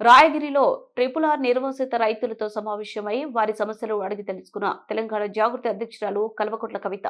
రాయగిరిలో triple R నిర్వాసిత రైతులతో సమావేశమై వారి సమస్యలు అడిగి తెలుసుకున్న తెలంగాణ జాగృతి అధ్యక్షురాలు కల్వకుంట్ల కవిత.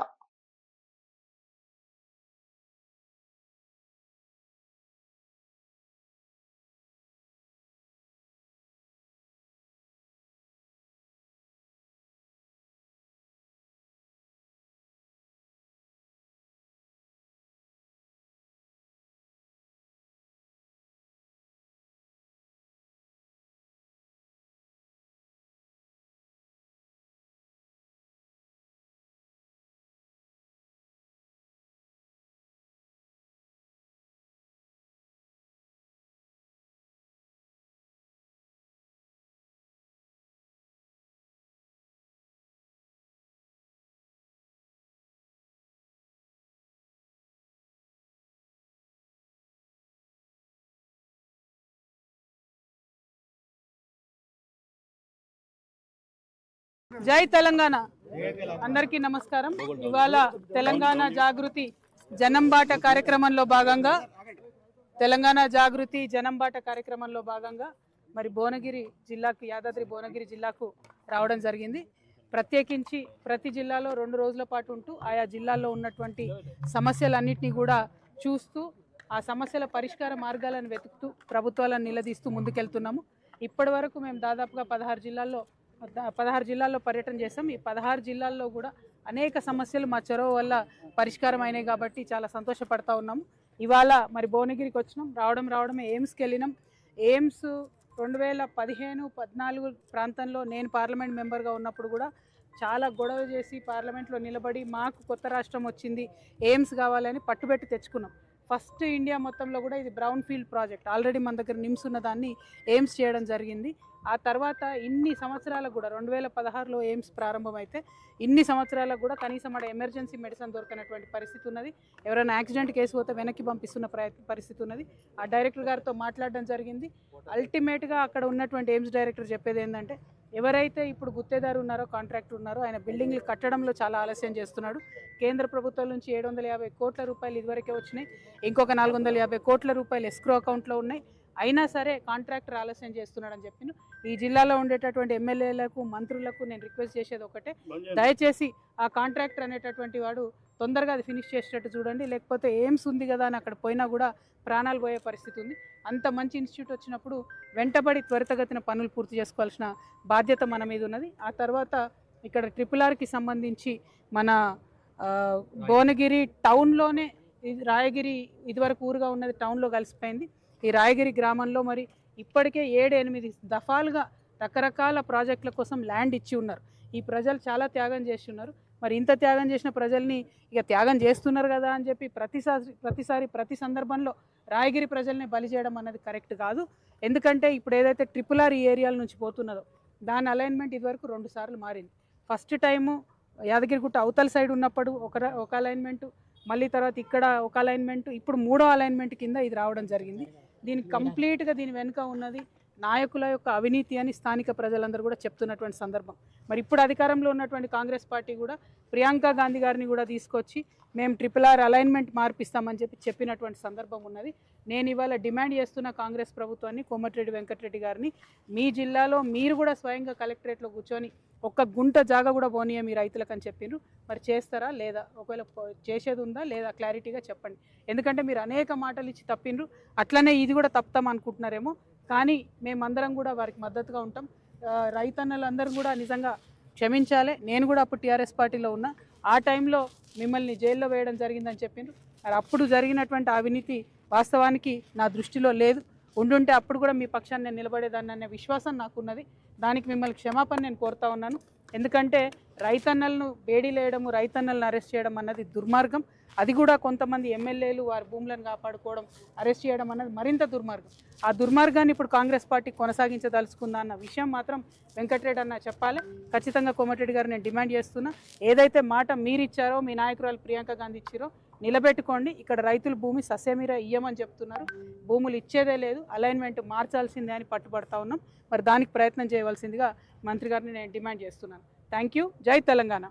జై తెలంగాణ. అందరికీ నమస్కారం. ఇవాళ తెలంగాణ జాగృతి జనంబాట కార్యక్రమంలో భాగంగా తెలంగాణ జాగృతి జనంబాట కార్యక్రమంలో భాగంగా మరి భువనగిరి జిల్లాకు యాదాద్రి భువనగిరి జిల్లాకు రావడం జరిగింది. ప్రత్యేకించి ప్రతి జిల్లాలో రెండు రోజుల పాటు ఉంటూ ఆయా జిల్లాల్లో ఉన్నటువంటి సమస్యలన్నింటినీ కూడా చూస్తూ ఆ సమస్యల పరిష్కార మార్గాలను వెతుకుతూ ప్రభుత్వాలను నిలదీస్తూ ముందుకెళ్తున్నాము. ఇప్పటి వరకు మేము దాదాపుగా పదహారు జిల్లాల్లో పదహారు జిల్లాల్లో పర్యటన చేస్తాం ఈ పదహారు జిల్లాల్లో కూడా అనేక సమస్యలు మా చొరవ వల్ల పరిష్కారం అయినాయి కాబట్టి చాలా సంతోషపడతా ఉన్నాము ఇవాళ మరి భువనగిరికి వచ్చినాం. రావడం రావడమే. ఎయిమ్స్కి వెళ్ళినాం. ఎయిమ్స్ రెండు వేల పదిహేను పద్నాలుగు ప్రాంతంలో నేను పార్లమెంట్ మెంబర్గా ఉన్నప్పుడు కూడా చాలా గొడవ చేసి పార్లమెంట్లో నిలబడి మాకు కొత్త రాష్ట్రం వచ్చింది. ఎయిమ్స్ కావాలని పట్టుబెట్టి తెచ్చుకున్నాం. ఫస్ట్ ఇండియా మొత్తంలో కూడా ఇది బ్రౌన్ ఫీల్డ్ ప్రాజెక్ట్ ఆల్రెడీ మన దగ్గర నిమ్స్ ఉన్న దాన్ని ఎయిమ్స్ చేయడం జరిగింది. ఆ తర్వాత ఇన్ని సంవత్సరాలకు కూడా రెండు వేల పదహారులో ఎయిమ్స్ ప్రారంభమైతే ఇన్ని సంవత్సరాలకు కూడా కనీసం అక్కడ ఎమర్జెన్సీ మెడిసిన్ దొరకనటువంటి పరిస్థితి ఉన్నది. ఎవరైనా యాక్సిడెంట్ కేసు పోతే వెనక్కి పంపిస్తున్న పరిస్థితి ఉన్నది. ఆ డైరెక్టర్ గారితో మాట్లాడడం జరిగింది. అల్టిమేట్గా అక్కడ ఉన్నటువంటి ఎయిమ్స్ డైరెక్టర్ చెప్పేది ఏంటంటే ఎవరైతే ఇప్పుడు గుత్తేదారు ఉన్నారో కాంట్రాక్టర్ ఉన్నారో ఆయన బిల్డింగ్లు కట్టడంలో చాలా ఆలస్యం చేస్తున్నాడు. కేంద్ర ప్రభుత్వం నుంచి ఏడు వందల యాభై కోట్ల రూపాయలు ఇదివరకే వచ్చినాయి. ఇంకొక నాలుగు వందల యాభై కోట్ల రూపాయలు ఎస్క్రో అకౌంట్లో ఉన్నాయి. అయినా సరే కాంట్రాక్టర్ ఆలస్యం చేస్తున్నాడని చెప్పిన. ఈ జిల్లాలో ఉండేటటువంటి ఎమ్మెల్యేలకు మంత్రులకు నేను రిక్వెస్ట్ చేసేది ఒకటే. దయచేసి ఆ కాంట్రాక్టర్ అనేటటువంటి వాడు తొందరగా అది ఫినిష్ చేసేటట్టు చూడండి. లేకపోతే ఎయిమ్స్ ఉంది కదా అని అక్కడ పోయినా కూడా ప్రాణాలు పోయే పరిస్థితి ఉంది. అంత మంచి ఇన్స్టిట్యూట్ వచ్చినప్పుడు వెంటబడి త్వరితగతిన పనులు పూర్తి చేసుకోవాల్సిన బాధ్యత మన మీద ఉన్నది. ఆ తర్వాత ఇక్కడ ట్రిపుల్ ఆర్కి సంబంధించి మన భువనగిరి టౌన్లోనే రాయగిరి ఇదివరకు ఊరుగా ఉన్నది టౌన్లో కలిసిపోయింది. ఈ రాయగిరి గ్రామంలో మరి ఇప్పటికే ఏడు ఎనిమిది దఫాలుగా రకరకాల ప్రాజెక్టుల కోసం ల్యాండ్ ఇచ్చి ఉన్నారు. ఈ ప్రజలు చాలా త్యాగం చేసి ఉన్నారు మరి ఇంత త్యాగం చేసిన ప్రజల్ని ఇక త్యాగం చేస్తున్నారు కదా అని చెప్పి ప్రతిసారి ప్రతిసారి ప్రతి సందర్భంలో రాయగిరి ప్రజల్ని బలి చేయడం అన్నది కరెక్ట్ కాదు. ఎందుకంటే ఇప్పుడు ఏదైతే ట్రిపుల్ ఆర్ ఈ ఏరియాల నుంచి పోతున్నదో దాని అలైన్మెంట్ ఇదివరకు రెండు సార్లు మారింది. ఫస్ట్ టైము యాదగిరిగుట్ట అవతల సైడ్ ఉన్నప్పుడు ఒక ఒక అలైన్మెంట్ మళ్ళీ తర్వాత ఇక్కడ ఒక అలైన్మెంట్ ఇప్పుడు మూడో అలైన్మెంట్ కింద ఇది రావడం జరిగింది. దీనికి కంప్లీట్గా దీని వెనుక ఉన్నది నాయకుల యొక్క అవినీతి అని స్థానిక ప్రజలందరూ కూడా చెప్తున్నటువంటి సందర్భం. మరి ఇప్పుడు అధికారంలో ఉన్నటువంటి కాంగ్రెస్ పార్టీ కూడా ప్రియాంక గాంధీ గారిని కూడా తీసుకొచ్చి మేము ట్రిపుల్ ఆర్ అలైన్మెంట్ మార్పిస్తామని చెప్పి చెప్పినటువంటి సందర్భం ఉన్నది. నేను ఇవాళ డిమాండ్ చేస్తున్న కాంగ్రెస్ ప్రభుత్వాన్ని కోమటిరెడ్డి వెంకటరెడ్డి గారిని మీ జిల్లాలో మీరు కూడా స్వయంగా కలెక్టరేట్లో కూర్చొని ఒక్క గుంట జాగా కూడా పోనీయ మీ రైతులకు అని చెప్పిండ్రు మరి చేస్తారా లేదా? ఒకవేళ చేసేది ఉందా లేదా క్లారిటీగా చెప్పండి. ఎందుకంటే మీరు అనేక మాటలు ఇచ్చి తప్పిండ్రు. అట్లనే ఇది కూడా తప్పుతాం అనుకుంటున్నారేమో. కానీ మేమందరం కూడా వారికి మద్దతుగా ఉంటాం. రైతన్నలందరూ కూడా నిజంగా క్షమించాలి. నేను కూడా అప్పుడు టీఆర్ఎస్ పార్టీలో ఉన్నా. ఆ టైంలో మిమ్మల్ని జైల్లో వేయడం జరిగిందని చెప్పిండ్రు మరి అప్పుడు జరిగినటువంటి అవినీతి వాస్తవానికి నా దృష్టిలో లేదు. ఉండుంటే అప్పుడు కూడా మీ పక్షాన్ని నేను నిలబడేదాన్ని అనే విశ్వాసం నాకున్నది. దానికి మిమ్మల్ని క్షమాపణ నేను కోరుతా ఉన్నాను. ఎందుకంటే రైతన్నలను బేడీలేయడము రైతన్నలను అరెస్ట్ చేయడం అన్నది దుర్మార్గం. అది కూడా కొంతమంది ఎమ్మెల్యేలు వారి భూములను కాపాడుకోవడం అరెస్ట్ చేయడం అన్నది మరింత దుర్మార్గం. ఆ దుర్మార్గాన్ని ఇప్పుడు కాంగ్రెస్ పార్టీ కొనసాగించదలుచుకుందా అన్న విషయం మాత్రం వెంకటరెడ్డి అన్న చెప్పాలి. ఖచ్చితంగా కోమటిరెడ్డి గారు నేను డిమాండ్ చేస్తున్నా. ఏదైతే మాట మీరిచ్చారో మీ నాయకురాలు ప్రియాంక గాంధీ ఇచ్చారో నిలబెట్టుకోండి. ఇక్కడ రైతులు భూమి సస్యమీర ఇయ్యమని చెప్తున్నారు. భూములు ఇచ్చేదే లేదు అలైన్మెంట్ మార్చాల్సిందే అని పట్టుబడతా ఉన్నాం. మరి దానికి ప్రయత్నం చేయవలసిందిగా మంత్రి గారిని నేను డిమాండ్ చేస్తున్నాను. థ్యాంక్ యూ జై తెలంగాణ